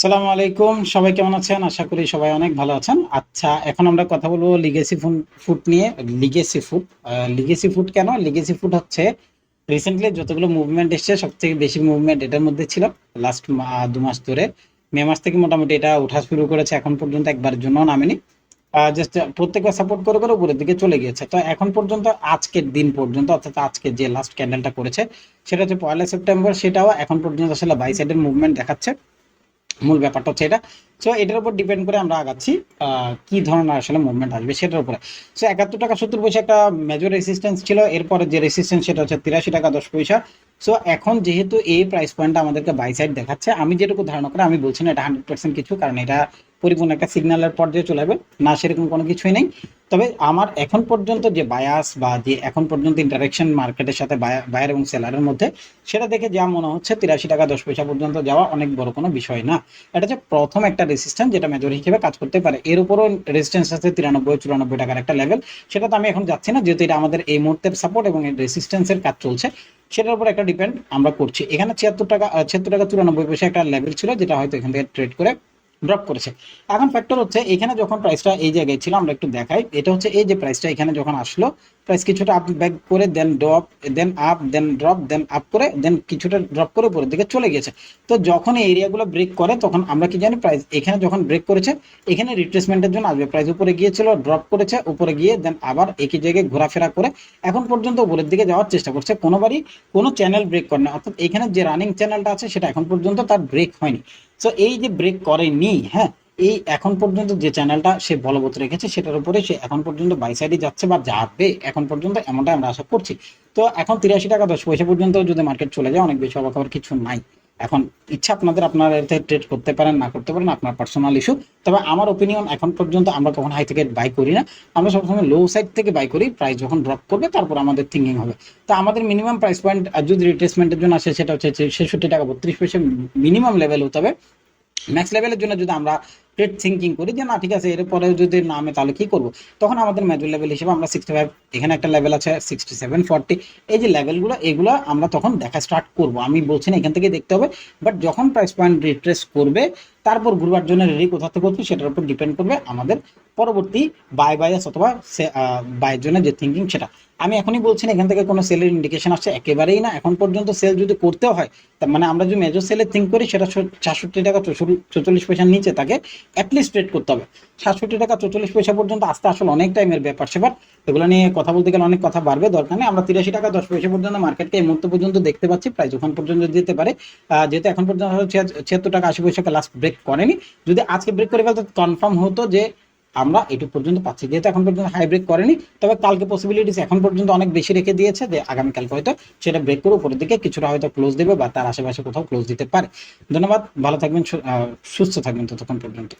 সালামু আলাইকুম। সবাই কেমন আছেন? আশা করি সবাই অনেক ভালো আছেন। আচ্ছা এখন আমরা কথা বলব লিগেসি ফুড নিয়ে। লিগেসি ফুড লিগেসি ফুড কেন? লিগেসি ফুড হচ্ছে রিসেন্টলি যতগুলো মুভমেন্ট এসছে সব থেকে বেশি মুভমেন্ট এটার মধ্যে ছিল। লাস্ট দু মাস ধরে। মে মাস থেকে মোটামুটি এটা ওঠা শুরু করেছে। এখন পর্যন্ত একবারের জন্য নামেনি। জাস্ট প্রত্যেকবার সাপোর্ট করে করে উপরের দিকে চলে গিয়েছে। তো এখন পর্যন্ত আজকের দিন পর্যন্ত, অর্থাৎ আজকে যে লাস্ট ক্যান্ডেলটা করেছে, সেটা হচ্ছে পয়লা সেপ্টেম্বর, সেটাও এখন পর্যন্ত আসলে বাই সাইডের মুভমেন্ট দেখাচ্ছে। মূল ব্যাপারটা হচ্ছে এটা। সো এটার উপর ডিপেন্ড করে আমরা আগাচ্ছি কি ধরনের আসলে মুভমেন্ট আসবে সেটার উপরে। সো একাত্তর টাকা সত্তর পয়সা একটা মেজর রেসিস্টেন্স ছিল, এরপরে যে রেসিস্টেন্স সেটা হচ্ছে তিরাশি টাকা দশ পয়সা। সো এখন যেহেতু এই প্রাইস পয়েন্টটা আমাদেরকে বাই সাইড দেখাচ্ছে, আমি যেটুকু ধারণা করে, আমি বলছি না এটা হান্ড্রেড পার্সেন্ট কিছু, কারণ এটা পরিপূর্ণ একটা সিগন্যালের পর্যায়ে চলে যাবে, না সেরকম কোনো কিছুই নেই। তবে আমার এখন পর্যন্ত যে বায়াস বা যে এখন পর্যন্ত ইন্টারাকশন মার্কেটের সাথে বায়ার এবং সেলারের মধ্যে, সেটা দেখে যা মনে হচ্ছে, তিরাশি টাকা, দশ পয়সা পর্যন্ত যাওয়া অনেক বড় কোনো বিষয় না। এটা হচ্ছে প্রথম একটা রেসিস্ট্যান্স যেটা মেজর হিসেবে কাজ করতে পারে। এর উপরও রেসিস্ট্যান্স আছে তিরানব্বই, চুরানব্বই টাকার একটা লেভেল সেটা তো আমি এখন যাচ্ছি না, যেহেতু এটা আমাদের এই মুহূর্তের সাপোর্ট এবং রেসিস্ট্যান্সের কাজ চলছে। সেটার উপর একটা ডিপেন্ড আমরা করছি। এখানে ছিয়াত্তর টাকা ছিয়াত্তর টাকা, চুরানব্বই পয়সা একটা লেভেল ছিল, যেটা হয়তো এখান থেকে ট্রেড করে ড্রপ করেছে। এখন ফ্যাক্টর হচ্ছে, এখানে যখন প্রাইসটা এই জায়গায় ছিল, আমরা একটু দেখাই। এটা হচ্ছে এই যে প্রাইসটা এখানে যখন আসলো প্রাইস কিছুটা আপ ব্যাক করে then drop then up then drop then up করে দেন কিছুটা ড্রপ করে উপরের দিকে চলে গেছে তো যখন এই এরিয়াগুলো ব্রেক করে, তখন আমরা কি জানি প্রাইস এখানে যখন ব্রেক করেছে, এখানে রিট্রেসমেন্টের জন্য আসবে। প্রাইস উপরে গিয়েছিল ড্রপ করেছে, উপরে গিয়ে দেন আবার একই জায়গায় ঘোরাফেরা করে এখন পর্যন্ত উপরের দিকে যাওয়ার চেষ্টা করছে। কোনোবারই কোনো চ্যানেল ব্রেক করে না। অর্থাৎ এখানে যে রানিং চ্যানেলটা আছে, সেটা এখন পর্যন্ত তার ব্রেক হয়নি। সো এই যে ব্রেক করেনি হ্যাঁ এই এখন পর্যন্ত যে চ্যানেলটা সে বলবৎ রেখেছে, সেটার উপরে সে এখন পর্যন্ত বাই সাইডে যাচ্ছে বা যাবে এখন পর্যন্ত এমনটা আমরা আশা করছি। তো এখন তিরাশি টাকা, দশ পয়সা পর্যন্ত যদি মার্কেট চলে যায়, অনেক বেশি অবাক হওয়ার কিছু নাই। এখন ইচ্ছা আপনাদের আপনারা এতে ট্রেড করতে পারেন, না করতে পারেন, আপনার পার্সোনাল ইস্যু তবে আমার ওপিনিয়ন এখন পর্যন্ত আমরা কখন হাই থেকে বাই করি না। আমরা সবসময় লো সাইড থেকে বাই করি প্রাইস যখন ড্রপ করবে, তারপর আমাদের থিঙ্কিং হবে। তো আমাদের মিনিমাম প্রাইস পয়েন্ট যদি রিট্রেসমেন্টের জন্য আসে, সেটা হচ্ছে ছেষট্টি টাকা, বত্রিশ পয়সা মিনিমাম লেভেল হতে হবে। ম্যাক্স লেভেলের জন্য যদি আমরা ট্রেড থিঙ্কিং করি যে, না, ঠিক আছে, এরপরে যদি নামে তাহলে কি করব? তখন আমাদের মেজর লেভেল হিসেবে আমরা সিক্সটি ফাইভ এখানে একটা লেভেল আছে সিক্সটি সেভেন ফর্টি এই যে লেভেলগুলো এগুলো আমরা তখন দেখা স্টার্ট করব। আমি বলছি না এখান থেকে দেখতে হবে বাট যখন প্রাইস পয়েন্ট রিট্রেস করবে, তারপর ঘুরবার জন্য রেডি কোথা থেকে করছি সেটার উপর ডিপেন্ড করবে আমাদের পরবর্তী বাই বাইয়াস অথবা বাইয়ের জন্য যে থিঙ্কিং সেটা। আমি এখনই বলছি না এখান থেকে কোনো সেলের ইন্ডিকেশন আসছে, একেবারেই না। এখন পর্যন্ত সেল যদি করতেও হয় মানে আমরা যদি মেজর সেলে থিঙ্ক করি, সেটা সাতষট্টি টাকা চৌচল্লিশ পয়সার নিচে তাকে অ্যাটলিস্ট রেট করতে হবে। সাতষট্টি টাকা চৌচল্লিশ পয়সা পর্যন্ত আসতে আসলে অনেক টাইমের ব্যাপার, সেবার এগুলো নিয়ে কথা বলতে গেলে অনেক কথা বাড়বে, দরকার নেই। আমরা তিরাশি টাকা দশ পয়সা পর্যন্ত মার্কেটকে এই মুহূর্ত পর্যন্ত দেখতে পাচ্ছি, প্রায় যখন পর্যন্ত যেতে পারে যেহেতু এখন পর্যন্ত ছিয়াত্তর টাকা আশি পয়সাকে লাস্ট ব্রেক করেনি। যদি আজকে ব্রেক করে ফেলতো কনফার্ম হতো যে আমরা এটুকু পর্যন্ত পাচ্ছি। যেহেতু এখন পর্যন্ত হাই ব্রেক করেনি, তবে কালকে পসিবিলিটিস এখন পর্যন্ত অনেক বেশি রেখে দিয়েছে যে আগামীকালকে হয়তো সেটা ব্রেক করে উপরের দিকে কিছুটা হয়তো ক্লোজ দেবে বা তার আশেপাশে কোথাও ক্লোজ দিতে পারে। ধন্যবাদ, ভালো থাকবেন সুস্থ থাকবেন ততক্ষণ পর্যন্ত।